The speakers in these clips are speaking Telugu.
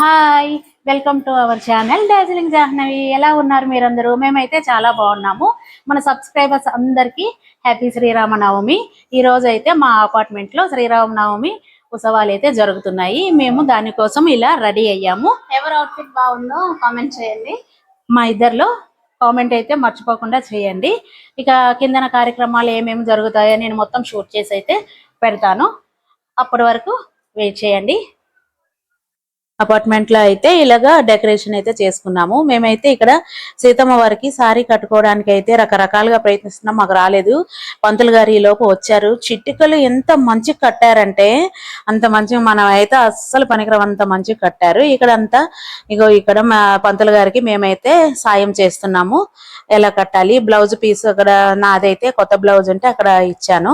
Hi welcome to our channel Darjeeling Jahnavi. ఎలా ఉన్నారు మీరందరూ? మేమైతే చాలా బాగున్నాము. మన సబ్స్క్రైబర్స్ అందరికీ హ్యాపీ శ్రీరామనవమి. ఈ రోజు అయితే మా అపార్ట్మెంట్లో శ్రీరామనవమి ఉత్సవాలు అయితే జరుగుతున్నాయి. మేము దానికోసం ఇలా రెడీ అయ్యాము. ఎవరు అవుట్ఫిట్ బాగుందో కామెంట్ చేయండి. మా ఇద్దరిలో కామెంట్ అయితే మర్చిపోకుండా చేయండి. ఇక కిందన కార్యక్రమాలు ఏమేమి జరుగుతాయో నేను మొత్తం షూట్ చేసి అయితే పెడతాను. అప్పటి వరకు వెయిట్ చేయండి. అపార్ట్మెంట్లో అయితే ఇలాగా డెకరేషన్ అయితే చేసుకున్నాము. మేమైతే ఇక్కడ సీతమ్మ వారికి సారీ కట్టుకోవడానికి అయితే రకరకాలుగా ప్రయత్నిస్తున్నాం. మాకు రాలేదు. పంతులు గారు ఈ వచ్చారు. చిట్టికలు ఎంత మంచిగా కట్టారంటే అంత మంచిగా మనం అయితే అస్సలు పనికిరం అంత మంచిగా కట్టారు. ఇక్కడ అంతా ఇగో ఇక్కడ మా పంతులు గారికి మేమైతే సాయం చేస్తున్నాము. ఎలా కట్టాలి? బ్లౌజ్ పీస్ అక్కడ నాదైతే కొత్త బ్లౌజ్ ఉంటే అక్కడ ఇచ్చాను.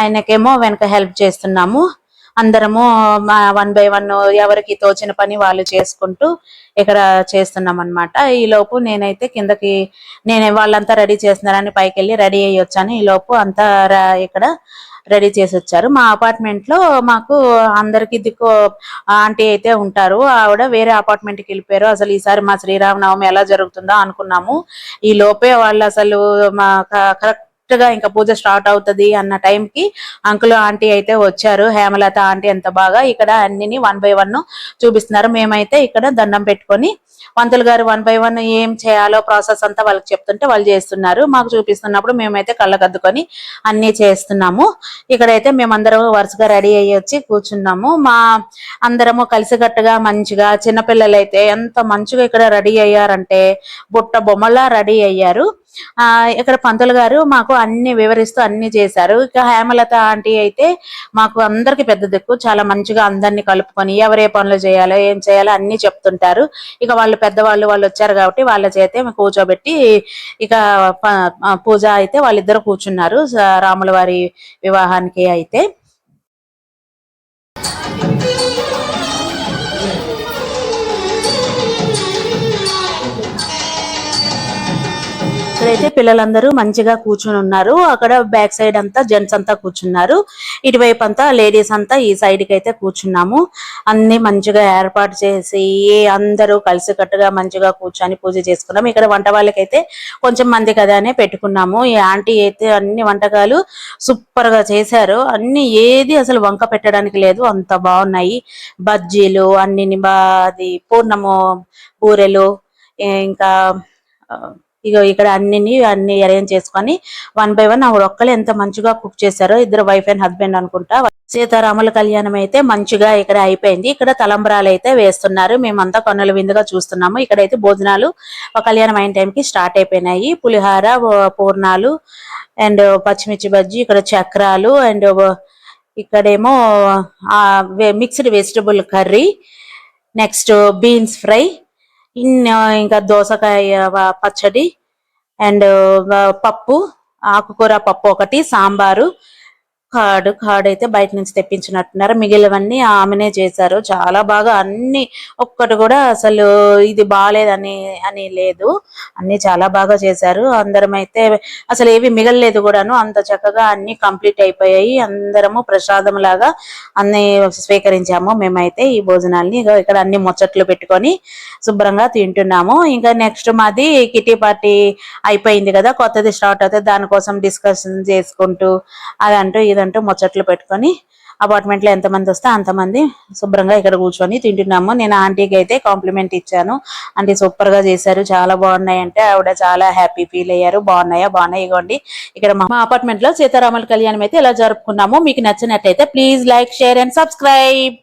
ఆయనకేమో వెనక హెల్ప్ చేస్తున్నాము. అందరము వన్ బై వన్ ఎవరికి తోచిన పని వాళ్ళు చేసుకుంటూ ఇక్కడ చేస్తున్నాం అనమాట ఈ లోపు నేనైతే కిందకి నేను వాళ్ళంతా రెడీ చేస్తున్నారని పైకి వెళ్ళి రెడీ అయ్యి వచ్చాను. ఈ లోపు అంతా ఇక్కడ రెడీ చేసి వచ్చారు. మా అపార్ట్మెంట్లో మాకు అందరికి దిక్కు ఆంటీ అయితే ఉంటారు. ఆవిడ వేరే అపార్ట్మెంట్కి వెళ్ళిపోయారు. అసలు ఈసారి మా శ్రీరామనవమి ఎలా జరుగుతుందో అనుకున్నాము. ఈ లోపే వాళ్ళు అసలు మా కరెక్ట్ గా ఇంకా పూజ స్టార్ట్ అవుతది అన్న టైం కి అంకుల్ ఆంటీ అయితే వచ్చారు. హేమలత ఆంటీ ఎంత బాగా ఇక్కడ అన్నిని వన్ బై వన్ చూపిస్తున్నారు. మేమైతే ఇక్కడ దండం పెట్టుకొని పంతులు గారు వన్ బై వన్ ఏం చేయాలో ప్రాసెస్ అంతా వాళ్ళకి చెప్తుంటే వాళ్ళు చేస్తున్నారు. మాకు చూపిస్తున్నప్పుడు మేమైతే కళ్ళకద్దుకొని అన్ని చేస్తున్నాము. ఇక్కడైతే మేమందరం వరుసగా రెడీ అయ్యి వచ్చి కూర్చున్నాము. మా అందరము కలిసికట్టుగా మంచిగా చిన్నపిల్లలు అయితే ఎంత మంచిగా ఇక్కడ రెడీ అయ్యారంటే బుట్ట బొమ్మలా రెడీ అయ్యారు. ఆ ఇక్కడ పంతులు గారు మాకు అన్ని వివరిస్తూ అన్ని చేశారు. ఇక హేమలత ఆంటీ అయితే మాకు అందరికి పెద్ద దిక్కు. చాలా మంచిగా అందరినీ కలుపుకొని ఎవరే పనులు చేయాలో ఏం చేయాలో అన్ని చెప్తుంటారు. ఇక వాళ్ళు పెద్దవాళ్ళు వాళ్ళు వచ్చారు కాబట్టి వాళ్ళ చేతే కూర్చోబెట్టి ఇక పూజ అయితే వాళ్ళిద్దరు కూర్చున్నారు. రాముల వారి వివాహానికి అయితే. ఇక్కడైతే పిల్లలందరూ మంచిగా కూర్చుని ఉన్నారు. అక్కడ బ్యాక్ సైడ్ అంతా జెంట్స్ అంతా కూర్చున్నారు. ఇటువైపు అంతా లేడీస్ అంతా ఈ సైడ్కి అయితే కూర్చున్నాము. అన్ని మంచిగా ఏర్పాటు చేసి అందరూ కలిసికట్టుగా మంచిగా కూర్చొని పూజ చేసుకున్నాము. ఇక్కడ వంట వాళ్ళకైతే కొంచెం మంది కదా అనే పెట్టుకున్నాము. ఈ ఆంటీ అయితే అన్ని వంటకాలు సూపర్గా చేశారు. అన్ని ఏది అసలు వంక పెట్టడానికి లేదు. అంత బాగున్నాయి. బజ్జీలు అన్ని అది పూర్ణము బూరెలు ఇంకా ఇక ఇగో ఇక్కడ అన్ని అన్ని అరేంజ్ చేసుకొని వన్ బై వన్ ఆవిడ ఒక్కళ్ళు ఎంత మంచిగా కుక్ చేశారో ఇద్దరు వైఫ్ అండ్ హస్బెండ్ అనుకుంటా. సీతారాముల కళ్యాణం అయితే మంచిగా ఇక్కడ అయిపోయింది. ఇక్కడ తలంబరాలు అయితే వేస్తున్నారు. మేమంతా కన్నుల విందుగా చూస్తున్నాము. ఇక్కడైతే భోజనాలు ఒక కళ్యాణం అయిన టైంకి స్టార్ట్ అయిపోయినాయి. పులిహార పూర్ణాలు అండ్ పచ్చిమిర్చి బజ్జీ ఇక్కడ చక్రాలు అండ్ ఇక్కడేమో mixed vegetable curry next beans fry ఇంకా దోసకాయ పచ్చడి అండ్ పప్పు ఆకుకూర పప్పు ఒకటి సాంబారు కార్డ్ కార్డ్ అయితే బయట నుంచి తెప్పించినట్టున్నారు. మిగిలినవన్నీ ఆమెనే చేశారు. చాలా బాగా అన్ని ఒక్కటి కూడా అసలు ఇది బాగాలేదని అని లేదు. అన్ని చాలా బాగా చేశారు. అందరం అయితే అసలు ఏవి మిగలలేదు కూడాను. అంత చక్కగా అన్ని కంప్లీట్ అయిపోయాయి. అందరము ప్రసాదం లాగా అన్ని స్వీకరించాము. మేమైతే ఈ భోజనాల్ని ఇక్కడ అన్ని ముచ్చట్లు పెట్టుకొని శుభ్రంగా తింటున్నాము. ఇంకా నెక్స్ట్ మాది కిటీ పార్టీ అయిపోయింది కదా. కొత్తది స్టార్ట్ అవుతుంది దానికోసం డిస్కషన్ చేసుకుంటూ అదంటూ లేదంటే ముచ్చట్లు పెట్టుకొని అపార్ట్మెంట్లో ఎంతమంది వస్తే అంతమంది శుభ్రంగా ఇక్కడ కూర్చొని తింటున్నాము. నేను ఆంటీకి అయితే కాంప్లిమెంట్ ఇచ్చాను. ఆంటీ సూపర్గా చేశారు. చాలా బాగున్నాయి అంటే ఆవిడ చాలా హ్యాపీ ఫీల్ అయ్యారు. బాగున్నాయా? బాగున్నాయి. ఇగోండి. ఇక్కడ మా అపార్ట్మెంట్లో సీతారాముల కళ్యాణం అయితే ఎలా జరుపుకున్నాము మీకు నచ్చినట్లయితే please like share and subscribe